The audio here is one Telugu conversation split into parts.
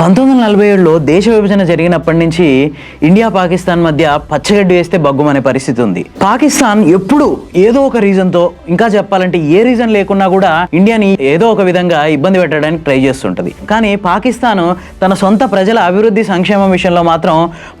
పంతొమ్మిది వందల నలభై ఏడులో దేశ విభజన జరిగినప్పటి నుంచి ఇండియా పాకిస్తాన్ మధ్య పచ్చగడ్డి వేస్తే బగ్గుమనే పరిస్థితి ఉంది. పాకిస్తాన్ ఎప్పుడు ఏదో ఒక రీజన్తో ఇంకా చెప్పాలంటే ఏ రీజన్ లేకున్నా కూడా ఇండియాని ఏదో ఒక విధంగా ఇబ్బంది పెట్టడానికి ట్రై చేస్తుంటుంది. కానీ పాకిస్తాన్ తన సొంత ప్రజల అభివృద్ధి సంక్షేమం విషయంలో మాత్రం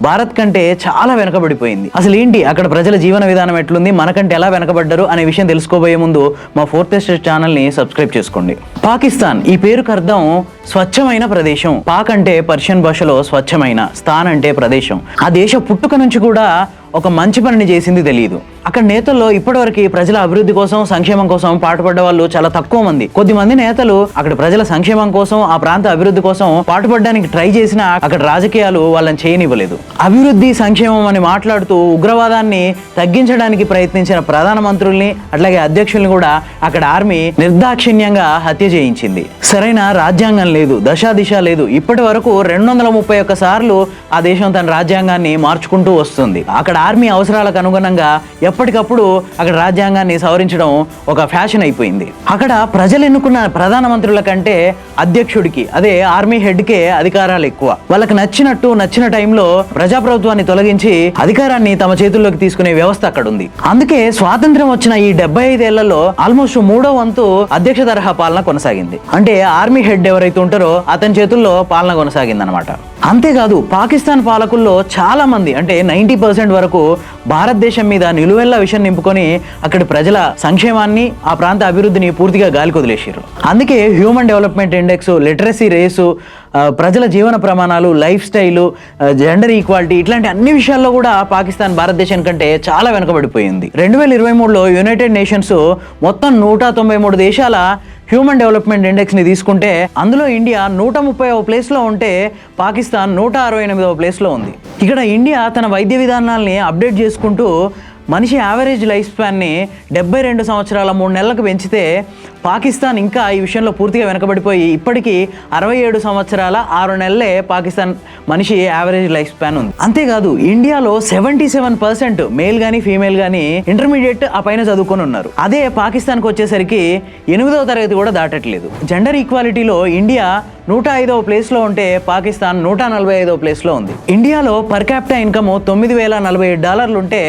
భారత్ కంటే చాలా వెనకబడిపోయింది. అసలు ఏంటి అక్కడ ప్రజల జీవన విధానం ఎట్లుంది మనకంటే ఎలా వెనకబడ్డారు అనే విషయం తెలుసుకోబోయే ముందు మా ఫోర్త్ ఎస్టేట్ ఛానల్ని సబ్స్క్రైబ్ చేసుకోండి. పాకిస్తాన్ ఈ పేరుకు అర్థం స్వచ్ఛమైన ప్రదేశం. పాక్ అంటే పర్షియన్ భాషలో స్వచ్ఛమైన స్థాన్ అంటే ప్రదేశం. ఆ దేశ పుట్టుక నుంచి కూడా ఒక మంచి పనిని చేసింది తెలియదు అక్కడ నేతల్లో ఇప్పటివరకు ప్రజల అభివృద్ధి కోసం సంక్షేమం కోసం పాటుపడ్డ వాళ్ళు చాలా తక్కువ మంది. కొద్ది మంది నేతలు అక్కడ ప్రజల సంక్షేమం కోసం ఆ ప్రాంత అభివృద్ధి కోసం పాటుపడడానికి ట్రై చేసినా అక్కడ రాజకీయాలు వాళ్ళని చేయనివ్వలేదు. అభివృద్ధి సంక్షేమం అని మాట్లాడుతూ ఉగ్రవాదాన్ని తగ్గించడానికి ప్రయత్నించిన ప్రధానమంత్రుల్ని అట్లాగే అధ్యక్షుల్ని కూడా అక్కడ ఆర్మీ నిర్దాక్షిణ్యంగా హత్య చేయించింది. సరైన రాజ్యాంగం లేదు దశా దిశ లేదు. ఇప్పటి వరకు రెండు వందల ముప్పై ఒక్క సార్లు ఆ దేశం తన రాజ్యాంగాన్ని మార్చుకుంటూ వస్తుంది. అక్కడ ఆర్మీ అవసరాలకు అనుగుణంగా ఎప్పటికప్పుడు అక్కడ రాజ్యాంగాన్ని సవరించడం ఒక ఫ్యాషన్ అయిపోయింది. అక్కడ ప్రజలు ఎన్నుకున్న ప్రధానమంత్రుల కంటే అధ్యక్షుడికి అదే ఆర్మీ హెడ్కే అధికారాలు ఎక్కువ. వాళ్ళకి నచ్చినట్టు నచ్చిన టైంలో ప్రజాప్రభుత్వాన్ని తొలగించి అధికారాన్ని తమ చేతుల్లోకి తీసుకునే వ్యవస్థ అక్కడ ఉంది అందుకే స్వాతంత్ర్యం వచ్చిన ఈ డెబ్బై ఐదేళ్ళలో ఆల్మోస్ట్ మూడో వంతు అధ్యక్ష తరహా పాలన కొనసాగింది. అంటే ఆర్మీ హెడ్ ఎవరైతే ఉంటారో అతని చేతుల్లో పాలన కొనసాగిందనమాట అంతేకాదు పాకిస్తాన్ పాలకుల్లో చాలామంది అంటే నైంటీ పర్సెంట్ వరకు భారతదేశం మీద నిలువెల్ల విషయం నింపుకొని అక్కడి ప్రజల సంక్షేమాన్ని ఆ ప్రాంత అభివృద్ధిని పూర్తిగా గాలికొదిలేసారు అందుకే human development index literacy race ప్రజల జీవన ప్రమాణాలు లైఫ్ స్టైలు జెండర్ ఈక్వాలిటీ ఇట్లాంటి అన్ని విషయాల్లో కూడా పాకిస్తాన్ భారతదేశం కంటే చాలా వెనుకబడిపోయింది. రెండు వేల ఇరవై మూడులో యునైటెడ్ నేషన్స్ మొత్తం నూట తొంభై మూడు దేశాల హ్యూమన్ డెవలప్మెంట్ ఇండెక్స్ని తీసుకుంటే అందులో ఇండియా నూట ముప్పై ప్లేస్లో ఉంటే పాకిస్తాన్ నూట అరవై ఎనిమిదవ ప్లేస్లో ఉంది. ఇక్కడ ఇండియా తన వైద్య విధానాల్ని అప్డేట్ చేసుకుంటూ మనిషి యావరేజ్ లైఫ్ స్పాన్ని డెబ్బై రెండు సంవత్సరాల మూడు నెలలకు పెంచితే పాకిస్తాన్ ఇంకా ఈ విషయంలో పూర్తిగా వెనకబడిపోయి ఇప్పటికీ అరవై ఏడు సంవత్సరాల ఆరు నెలలే పాకిస్తాన్ మనిషి యావరేజ్ లైఫ్ స్పాన్ ఉంది. అంతేకాదు ఇండియాలో సెవెంటీ సెవెన్ పర్సెంట్ మేల్ కానీ ఫీమేల్ కానీ ఇంటర్మీడియట్ ఆ పైన చదువుకొని ఉన్నారు. అదే పాకిస్తాన్కి వచ్చేసరికి ఎనిమిదవ తరగతి కూడా దాటట్లేదు. జెండర్ ఈక్వాలిటీలో ఇండియా నూట ఐదవ ప్లేస్లో ఉంటే పాకిస్తాన్ నూట నలభై ఐదవ ప్లేస్లో ఉంది. ఇండియాలో పర్ క్యాపిటా ఇన్కమ్ తొమ్మిది వేల నలభై ఏడు డాలర్లు ఉంటే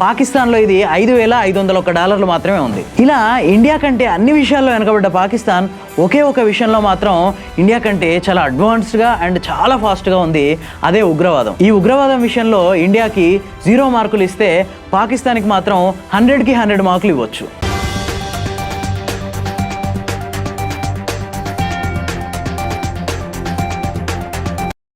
పాకిస్తాన్లో ఇది ఐదు వేల ఐదు వందల ఒక డాలర్లు మాత్రమే ఉంది. ఇలా ఇండియా కంటే అన్ని విషయాల్లో వెనకబడ్డ పాకిస్తాన్ ఒకే ఒక విషయంలో మాత్రం ఇండియా కంటే చాలా అడ్వాన్స్డ్గా అండ్ చాలా ఫాస్ట్గా ఉంది. అదే ఉగ్రవాదం. ఈ ఉగ్రవాదం విషయంలో ఇండియాకి జీరో మార్కులు ఇస్తే పాకిస్తాన్కి మాత్రం హండ్రెడ్కి హండ్రెడ్ మార్కులు ఇవ్వచ్చు.